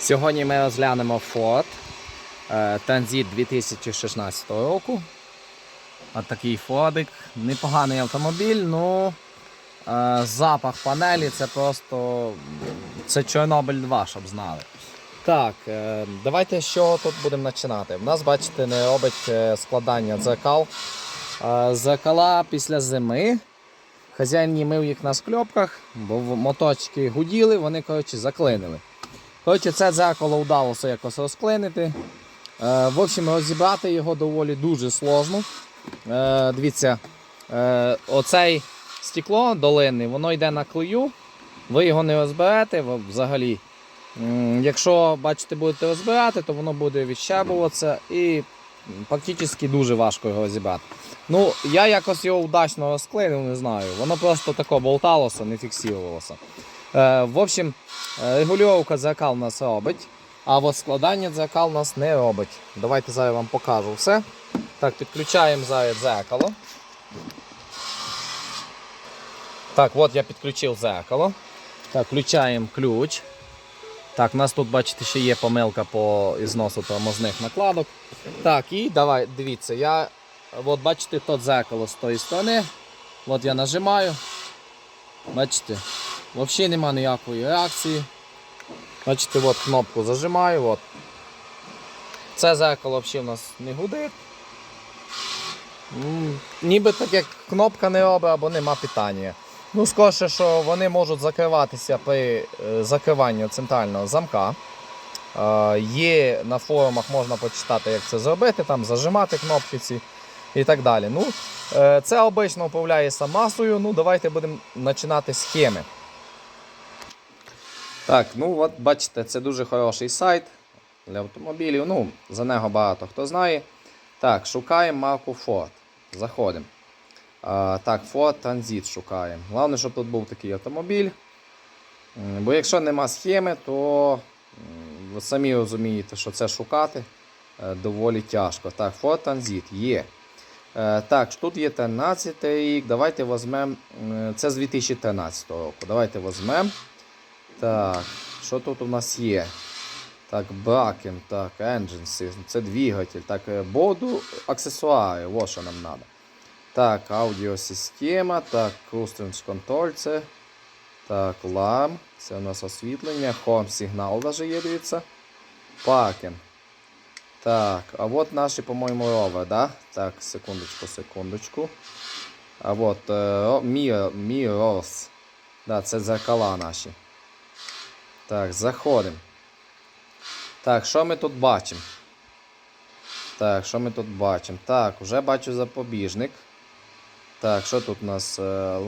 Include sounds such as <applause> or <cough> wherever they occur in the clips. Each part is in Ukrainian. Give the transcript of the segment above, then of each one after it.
Сьогодні ми розглянемо Ford е, Transit 2016 року. От такий Фордик. Непоганий автомобіль, ну е, запах панелі це просто це Чорнобиль 2, щоб знали. Так, е, давайте з тут будемо починати. У нас, бачите, не робить е, складання дзеркал. Е, Зеркала після зими. Хазяїн мив їх на скльопках, бо моточки гуділи, вони коротше, заклинили. Коротше, це дзеркало вдалося якось розклинити. Е, в общем, розібрати його доволі дуже сложно. Е, дивіться, е, оцей стекло долинне, воно йде на клею. Ви його не розберете взагалі. Якщо бачите, будете розбирати, то воно буде відщебуватися і практично дуже важко його розібрати. Ну, я якось його удачно розклинив, не знаю. Воно просто тако болталося, не фіксувалося. Е, в общем, е, регулювання дзеркал у нас робить, а от складання дзеркал у нас не робить. Давайте зараз вам покажу все. Так, підключаємо зараз дзеркало. Так, от я підключив дзеркало. Так, включаємо ключ. Так, у нас тут, бачите, ще є помилка по ізносу тормозних накладок. Так, і давай, дивіться, я. От бачите, то дзеркало з тої сторони. От я нажимаю. Бачите, взагалі нема ніякої реакції. Бачите, от кнопку зажимаю. От. Це зеркало взагалі в нас не гудить. Ніби так як кнопка не робить або нема питання. Ну, скоріше, що вони можуть закриватися при е, закриванні центрального замка. Е, Є на форумах, можна почитати, як це зробити, там зажимати кнопки ці і так далі. Ну, е, це обично управляється масою. Ну, давайте будемо починати з схеми. Так, ну от бачите, це дуже хороший сайт для автомобілів. Ну, за нього багато хто знає. Так, шукаємо марку Ford. Заходимо. А, так, Ford Transit шукаємо. Головне, щоб тут був такий автомобіль. Бо якщо нема схеми, то ви самі розумієте, що це шукати е, доволі тяжко. Так, Ford Transit є. Е, Так, тут є 13 рік. Давайте візьмемо. Це з 2013 року. Давайте візьмемо. Так, що тут у нас є? Так, бракен, так, engine це двигатель, так, боду, аксесуари, ось що нам треба. Так, аудіосистема, так, cruise control, це. Так, лам, це у нас освітлення, home сигнал даже є, дивіться. Паркінг. Так, а от наші, по-моєму, ровер, да? Так, секундочку, секундочку. А от, е, mirrors. Да, це зеркала наші. Так, заходимо. Так, що ми тут бачимо? Так, що ми тут бачимо? Так, вже бачу запобіжник. Так, що тут у нас?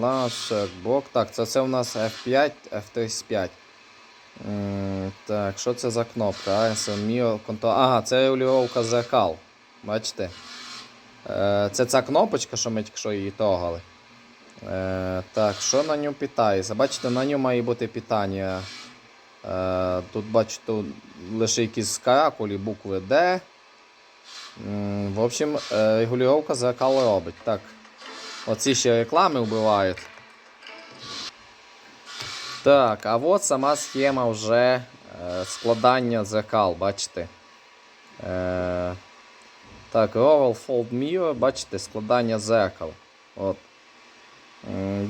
Лаш, бок. Так, це, це у нас F5, F35. Так, що це за кнопка? ASM Mirror Ага, це регулювання зеркал. Бачите? Е, Це ця кнопочка, що ми що її трогали. Е, Так, що на ньому питається? Бачите, на ньому має бути питання. Е, Тут бачите лише якісь каракулі, букви. М, В общем, е, регулювання зеркал робить. Так. Оці ще реклами вбивають. Так, а от сама схема вже е, складання дзеркал, бачите. Так, Roval Fold Mirror, бачите, складання зеркал. От.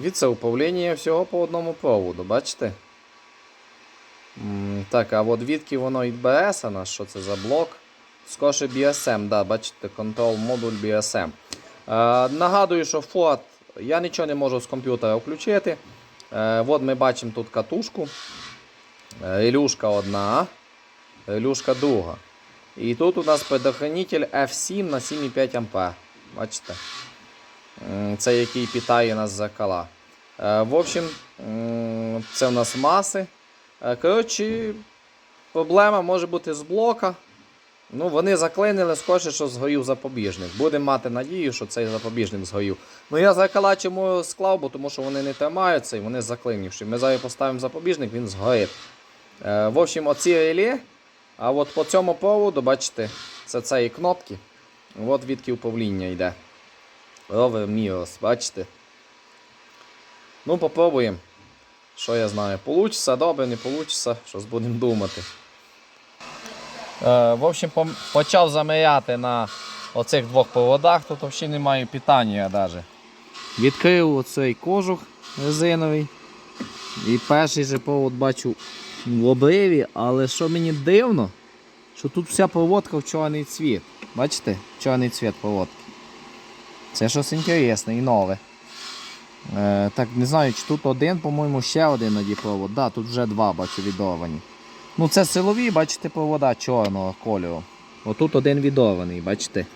Від це управління всього по одному проводу, бачите? Так, а от відки воно від BS, а що це за блок? Скорше BSM, да, бачите, контрол модуль BSM. Е, нагадую, що Ford я нічого не можу з комп'ютера включити. Е, от ми бачимо тут катушку. Е, Релюшка одна, релюшка друга. І тут у нас предохранитель F7 на 7,5 А. Бачите? Це який питає нас зеркала. Е, В общем, це у нас маси. Е, Коротше, проблема може бути з блока. Ну, вони заклинили, скоріше, що згорів запобіжник. Будемо мати надію, що цей запобіжник згорів. Ну я зеркала чому склав, бо тому що вони не тримаються і вони заклинівші. Ми зараз поставимо запобіжник, він згорить. Е, в общем, оці реле, а от по цьому проводу, бачите, це цієї кнопки. От відки управління йде. Rover Mirrors, бачите? Ну, попробуємо. Що я знаю, получиться, добре, не получиться, щось будемо думати. Е, в общем, почав заміряти на оцих двох проводах, тут взагалі немає питання навіть. Відкрив оцей кожух резиновий. І перший же провод бачу в обриві, але що мені дивно, що тут вся проводка в чорний цвіт. Бачите? Чорний цвіт проводки. Це щось інтересне і нове. Е, так, не знаю, чи тут один, по-моєму, ще один надіпровод. Да, тут вже два бачу відовані. Ну, це силові, бачите, провода чорного кольору. Отут один відований, бачите?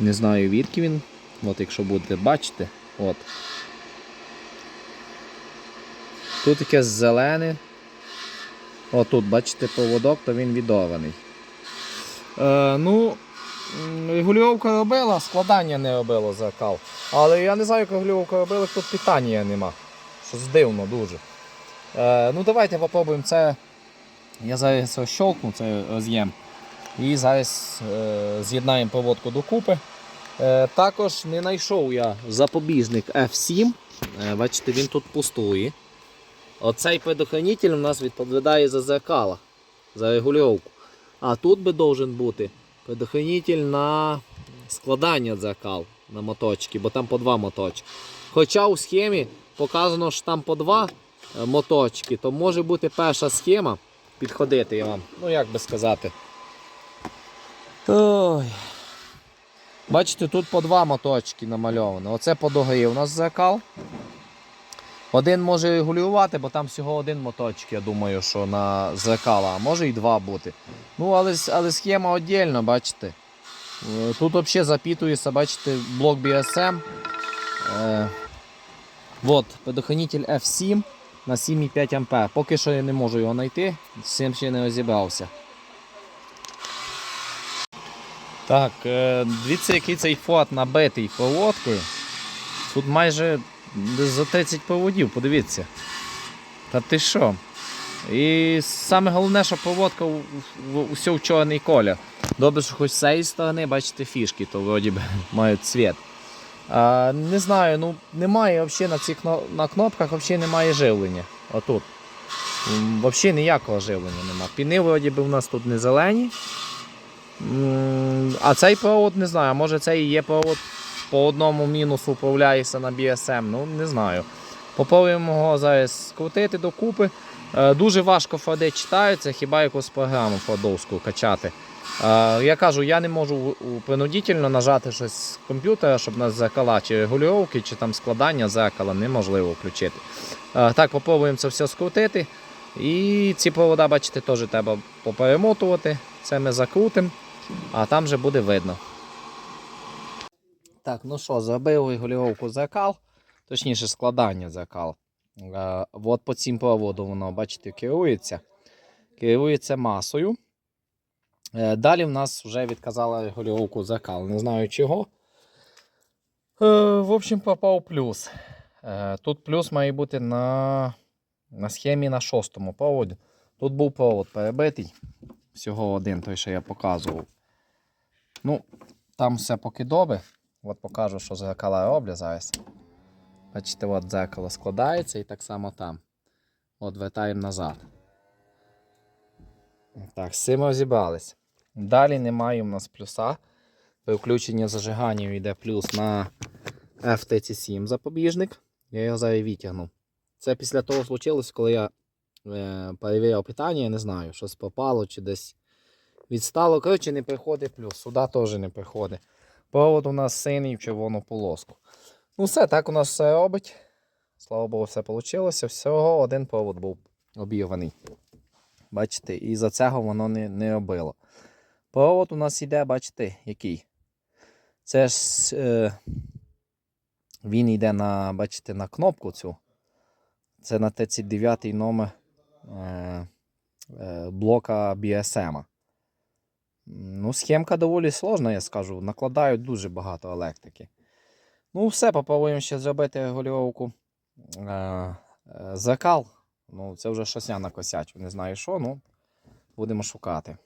Не знаю, відки він. От якщо будете бачити. От. Тут якесь зелене. Отут, бачите, проводок, то він відований. Е, ну, регулювання робила, складання не робило зеркал. Але я не знаю, як регулювання робили, тут питання нема. Щось дивно дуже. Е, ну давайте попробуємо це. Я зараз щолкну цей роз'єм. І зараз е, з'єднаємо проводку докупи. Е, також не знайшов я запобіжник F7. Е, бачите, він тут пустує. Оцей предохранитель у нас відповідає за зеркала, за регулювання. А тут би должен бути предохранитель на складання дзеркал на моточки, бо там по два моточки. Хоча у схемі показано, що там по два е, моточки, то може бути перша схема підходити я вам. Ну як би сказати. Ой. Бачите, тут по два моточки намальовано. Оце по догі у нас зеркал. Один може регулювати, бо там всього один моточок, я думаю, що на зеркала, а може і два бути. Ну, але, але схема віддільно, бачите. Е, Тут взагалі запитується, бачите, блок BSM. Е, от, предохранитель F7 на 7,5 А. Поки що я не можу його знайти, з цим ще не розібрався. Так, е, дивіться, який цей фот набитий проводкою. Тут майже десь за 30 проводів, подивіться. Та ти що? І саме головне, що у- усе в чорний колір. Добре, що хоч з цієї сторони, бачите, фішки, то вроді би <laughs> мають цвіт. А, не знаю, ну немає взагалі на цих на кнопках взагалі немає живлення. Отут. Взагалі ніякого живлення немає. Піни вроді би у нас тут не зелені. А цей провод не знаю, може це і є провод по одному мінусу управляється на BSM, ну не знаю. Попробуємо його зараз скрутити докупи. Е, Дуже важко фади читаються, хіба якусь програму фадовську качати. Е, Я кажу, я не можу принудительно нажати щось з комп'ютера, щоб на зеркала чи регулювання, чи там складання зеркала неможливо включити. Е, Так, попробуємо це все скрутити. І ці провода, бачите, теж треба поперемотувати. Це ми закрутимо, а там вже буде видно. Так, ну що, зробив регулювання зеркал, точніше складання зеркал. Е, от по цим проводу воно, бачите, керується. Керується масою. Е, далі в нас вже відказала регулювання зеркал. Не знаю чого. Е, в общем, попав плюс. Е, тут плюс має бути на, на схемі на шостому проводі. Тут був провод перебитий. Всього один, той, що я показував. Ну, там все поки добре. От покажу, що зеркала роблять зараз. Бачите, от дзеркало складається і так само там. От вертаємо назад. Так, з цим розібрались. Далі немає у нас плюса. При включенні зажигання йде плюс на FTC7 запобіжник. Я його зараз відтягну. Це після того случилось, коли я е, перевіряв питання, я не знаю, щось попало чи десь відстало. Коротше, не приходить плюс. Сюди теж не приходить. Провод у нас синій в червону полоску. Ну, все, так у нас все робить. Слава Богу, все вийшло. Всього один провод був обірваний. Бачите, і за цього воно не, не робило. Провод у нас іде, бачите, який. Це ж е, він йде на, бачите, на кнопку цю. Це на 39 номер е, е, блока BSM. Ну, схемка доволі сложна, я скажу. Накладають дуже багато електрики. Ну, все, попробуємо ще зробити регулювання е, е. Ну, це вже щось я накосячу. Не знаю що, ну будемо шукати.